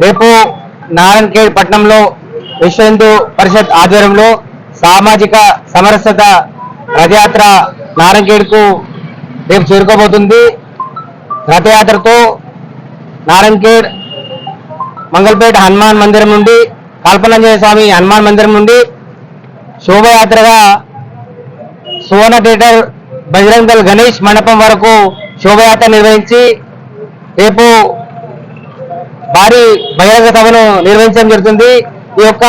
రేపు నారాయణఖేడ్ పట్టణంలో విశ్వ హిందూ పరిషత్ ఆధ్వర్యంలో సామాజిక సమరసత రథయాత్ర నారాయణఖేడ్కు రేపు చేరుకోబోతుంది. రథయాత్రతో నారాయణఖేడ్ మంగళపేట హనుమాన్ మందిరం నుండి కల్పనంజయ స్వామి హనుమాన్ మందిరం నుండి శోభయాత్రగా సువర్ణ థియేటర్ బజరంగల్ గణేష్ మండపం వరకు శోభయాత్ర నిర్వహించి రేపు భారీ బహిరంగ సభను నిర్వహించడం జరుగుతుంది. ఈ యొక్క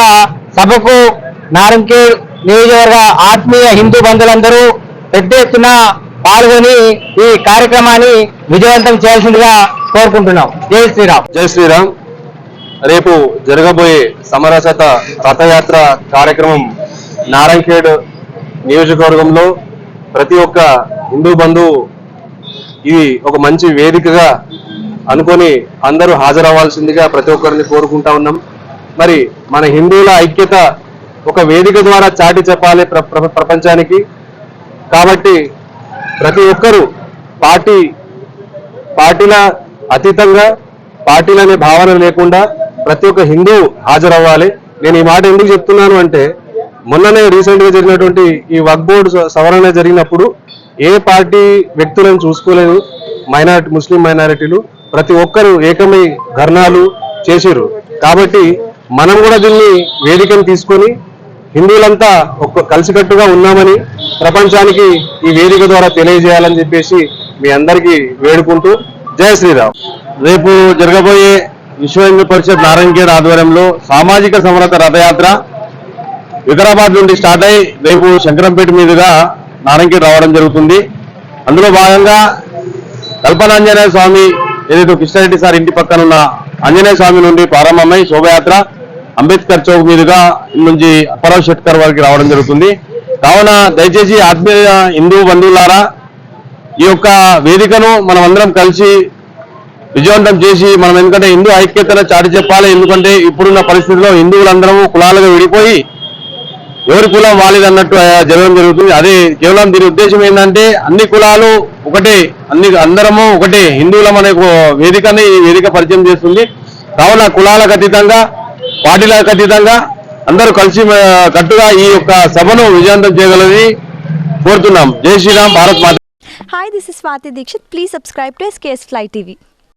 సభకు నారంకేడ్ నియోజకవర్గ ఆత్మీయ హిందూ బంధువులందరూ పెద్ద ఎత్తున పాల్గొని ఈ కార్యక్రమాన్ని విజయవంతం చేయాల్సిందిగా కోరుకుంటున్నాం. జై శ్రీరామ్. జై శ్రీరామ్. రేపు జరగబోయే సమరసత రథయాత్ర కార్యక్రమం నారాయణఖేడ్ నియోజకవర్గంలో ప్రతి ఒక్క హిందూ బంధువు ఇది ఒక మంచి వేదికగా అనుకొని అందరూ హాజరవ్వాల్సిందిగా ప్రతి ఒక్కరిని కోరుకుంటా ఉన్నాం. మరి మన హిందువుల ఐక్యత ఒక వేదిక ద్వారా చాటి చెప్పాలి ప్ర- ప్రపంచానికి. కాబట్టి ప్రతి ఒక్కరూ పార్టీ పార్టీల అతీతంగా పార్టీలనే భావన లేకుండా ప్రతి ఒక్క హిందూ హాజరవ్వాలి. నేను ఈ మాట ఎందుకు చెప్తున్నాను అంటే మొన్ననే రీసెంట్గా జరిగినటువంటి ఈ వక్ బోర్డు సవరణ జరిగినప్పుడు ఏ పార్టీ వ్యక్తులను చూసుకోలేదు? మైనారిటీ ముస్లిం మైనారిటీలు. ప్రతి ఒక్కరు ఏకమై ధర్నాలు చేశారు కాబట్టి మనం కూడా దీన్ని వేదికను తీసుకొని హిందువులంతా ఒక్క కలిసికట్టుగా ఉన్నామని ప్రపంచానికి ఈ వేదిక ద్వారా తెలియజేయాలని చెప్పేసి మీ అందరికీ వేడుకుంటూ జై శ్రీరామ్. రేపు జరగబోయే విశ్వ హిందూ పరిషత్ నారాయణగేడ్ ఆధ్వర్యంలో సామాజిక సమరత రథయాత్ర వికారాబాద్ నుండి స్టార్ట్ అయి రేపు శంకరంపేట మీదుగా నారాయణగేడ్ రావడం జరుగుతుంది. అందులో భాగంగా కల్పనాంజనేయ స్వామి ఏదైతే కృష్ణారెడ్డి సార్ ఇంటి పక్కన ఉన్న ఆంజనేయ స్వామి నుండి ప్రారంభమై శోభయాత్ర అంబేద్కర్ చౌక్ మీదుగా నుంచి అపరావ్ షెట్కర్ వారికి రావడం జరుగుతుంది. కావున దయచేసి ఆత్మీయ హిందూ బంధువులారా ఈ యొక్క వేదికను మనం అందరం కలిసి విజయవంతం చేసి మనం ఎందుకంటే హిందూ ఐక్యతను చాటి చెప్పాలి. ఎందుకంటే ఇప్పుడున్న పరిస్థితిలో హిందువులందరము కులాలుగా విడిపోయి ఎవరి కులం వాళ్ళది అన్నట్టు జరగడం జరుగుతుంది. అదే కేవలం దీని ఉద్దేశం ఏంటంటే అన్ని కులాలు ఒకటే అన్ని అందరము ఒకటే. హిందువులం అనే వేదికని ఈ వేదిక పరిచయం చేస్తుంది. కావున కులాలకు అతీతంగా పార్టీలకు అతీతంగా అందరూ కలిసి కట్టుగా ఈ యొక్క సభను విజయవంతం చేయగలని కోరుతున్నాం. జై Sriram Bharat Mata hi this is Swathi Dixit please subscribe to SKS fly TV